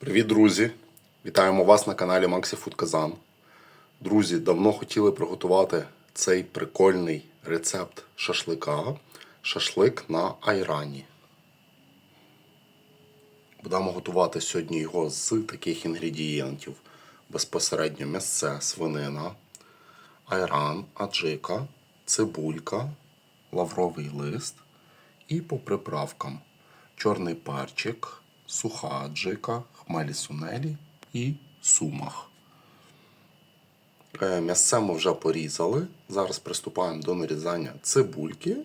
Привіт, друзі! Вітаємо вас на каналі Maxi Kazan. Друзі, давно хотіли приготувати цей прикольний рецепт шашлика. Шашлик на айрані. Будемо готувати сьогодні його з таких інгредієнтів: безпосередньо м'ясце, свинина, айран, аджика, цибулька, лавровий лист і по приправкам чорний перчик, суха аджика, хмелі сунелі і сумах. Е, М'ясце ми вже порізали. Зараз приступаємо до нарізання цибульки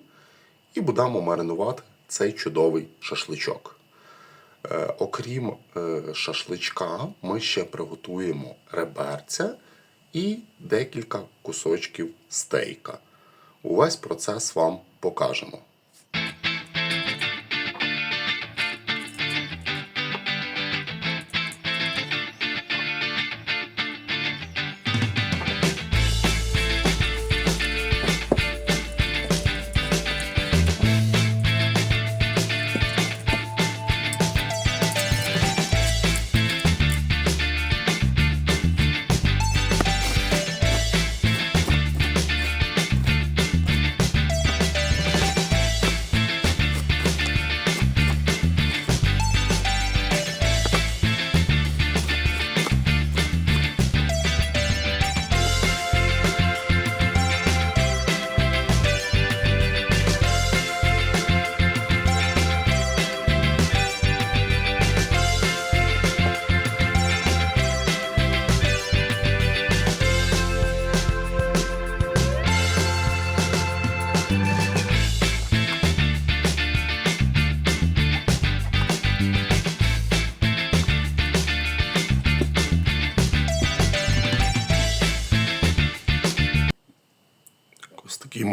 і будемо маринувати цей чудовий шашличок. Е, Окрім е, шашличка, ми ще приготуємо реберця і декілька кусочків стейка. Увесь процес вам покажемо.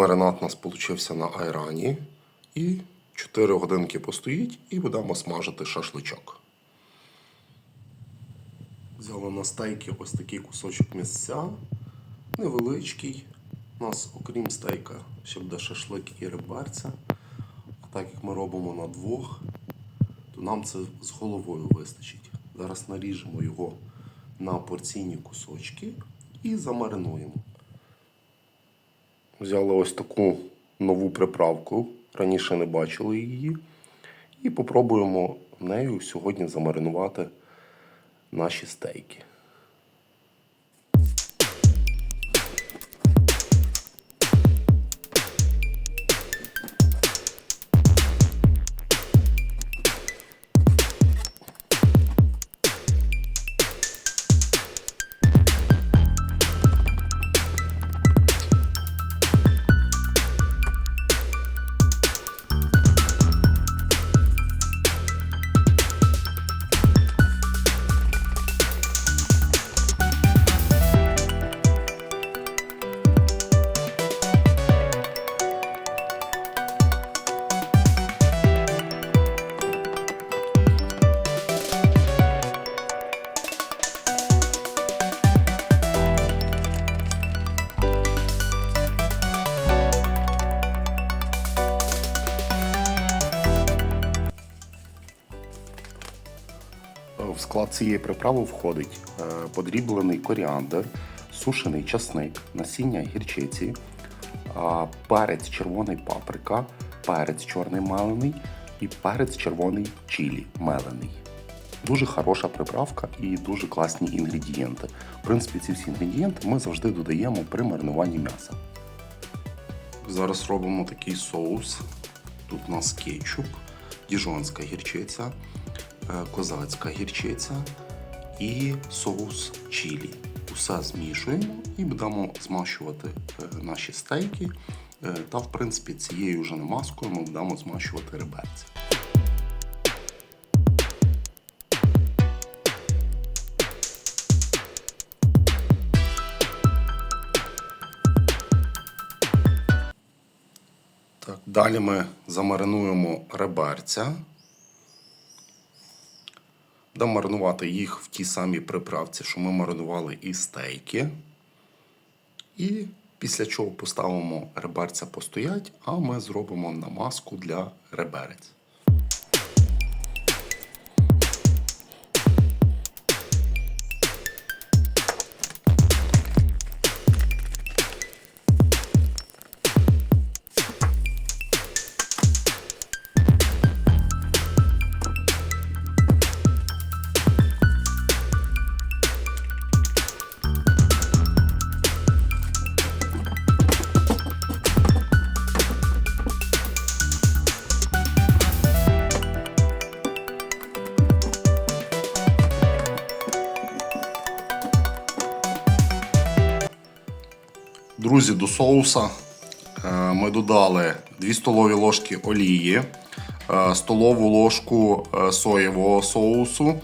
Маринад у нас получився на айрані. І 4 годинки постоїть і будемо смажити шашличок. Взяли на стейки ось такий кусочок місця. Невеличкий. У нас, окрім стейка, ще буде шашлик і рибарця. А так як ми робимо на двох, то нам це з головою вистачить. Зараз наріжемо його на порційні кусочки і замаринуємо. Взяли ось таку нову приправку, раніше не бачили її. І попробуємо нею сьогодні замаринувати наші стейки. Цієї приправи входить е, подріблений коріандр, сушений часник, насіння гірчиці, перець червоний паприка, перець чорний мелений і перець червоний чилі мелений. Дуже хороша приправка і дуже класні інгредієнти. В принципі, ці всі інгредієнти ми завжди додаємо при маринуванні м'яса. Зараз робимо такий соус. Тут у нас кетчуп, діжонська гірчиця, е, козацька гірчиця і соус чилі. Усе змішуємо і будемо змащувати е, наші стейки. Е, Та, в принципі, цією вже намазкою ми будемо змащувати реберці. Так, далі ми замаринуємо реберця. Будемо маринувати їх в тій самій приправці, що ми маринували і стейки. І після чого поставимо реберця постоять, а ми зробимо намазку для реберець. Друзі, до соуса е, ми додали 2 столові ложки олії, е, столову ложку е, соєвого соусу,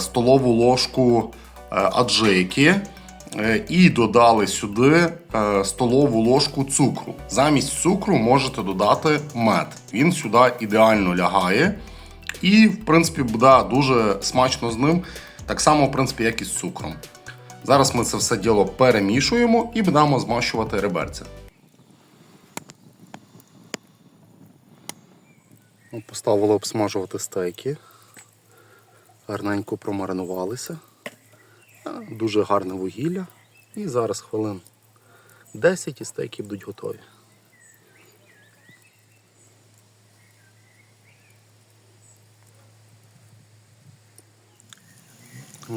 столову ложку аджики е, і додали сюди столову ложку цукру. Замість цукру можете додати мед. Він сюди ідеально лягає. І, в принципі, буде дуже смачно з ним, так само, в принципі, як і з цукром. Зараз ми це все діло перемішуємо і будемо змащувати реберця. Ну, Поставили обсмажувати стейки. Гарненько промаринувалися. Дуже гарне вугілля. І зараз хвилин 10 і стейки будуть готові.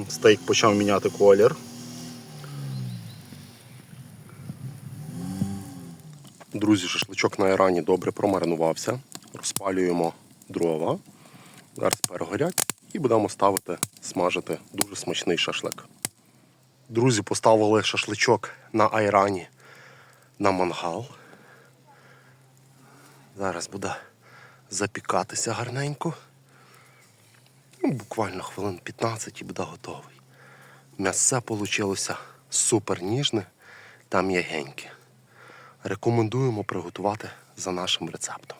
Стейк почав міняти колір. Друзі, шашличок на Ірані добре промаринувався. Розпалюємо дрова. Зараз перегорять і будемо ставити смажити дуже смачний шашлик. Друзі, поставили шашличок на айрані на мангал. Зараз буде запікатися гарненько. Ну, буквально хвилин 15 і буде готовий. М'ясце вийшло супер ніжне та м'ягеньке. Рекомендуємо приготувати за нашим рецептом.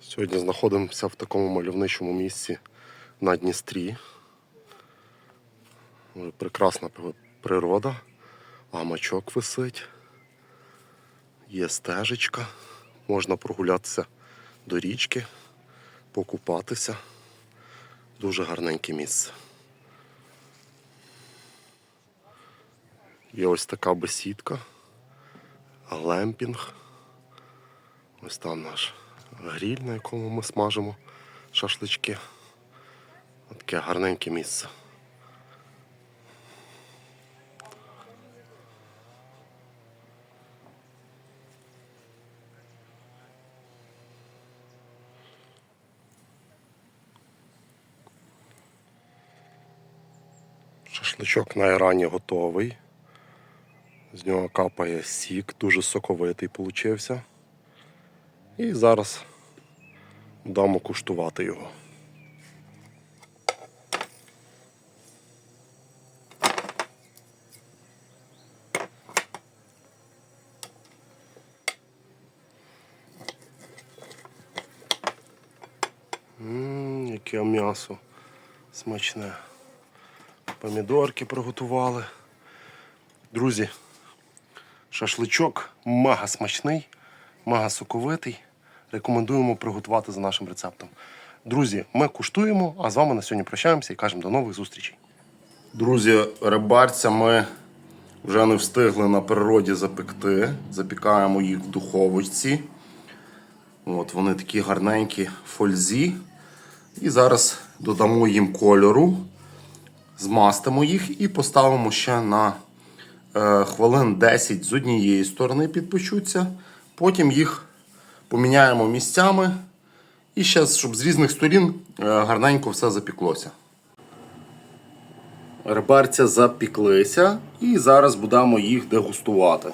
Сьогодні знаходимося в такому мальовничому місці на Дністрі. Прекрасна природа, гамачок висить, є стежечка, можна прогулятися до річки, покупатися. Дуже гарненьке місце. Є ось така бесідка, глемпінг. Ось там наш гріль, на якому ми смажимо шашлички. Таке гарненьке місце. Шашличок на Ірані готовий. З нього капає сік, дуже соковитий получився. І зараз дамо куштувати його. Ммм, яке м'ясо смачне. Помідорки приготували. Друзі, шашличок мега смачний, мега соковитий. Рекомендуємо приготувати за нашим рецептом. Друзі, ми куштуємо, а з вами на сьогодні прощаємося і кажемо до нових зустрічей. Друзі, рибарця ми вже не встигли на природі запекти. Запікаємо їх в духовочці. От, вони такі гарненькі фользі. І зараз додамо їм кольору, змастимо їх і поставимо ще на е, хвилин 10 з однієї сторони підпечуться. Потім їх поміняємо місцями. І ще, щоб з різних сторін е, гарненько все запіклося. Реберця запіклися і зараз будемо їх дегустувати.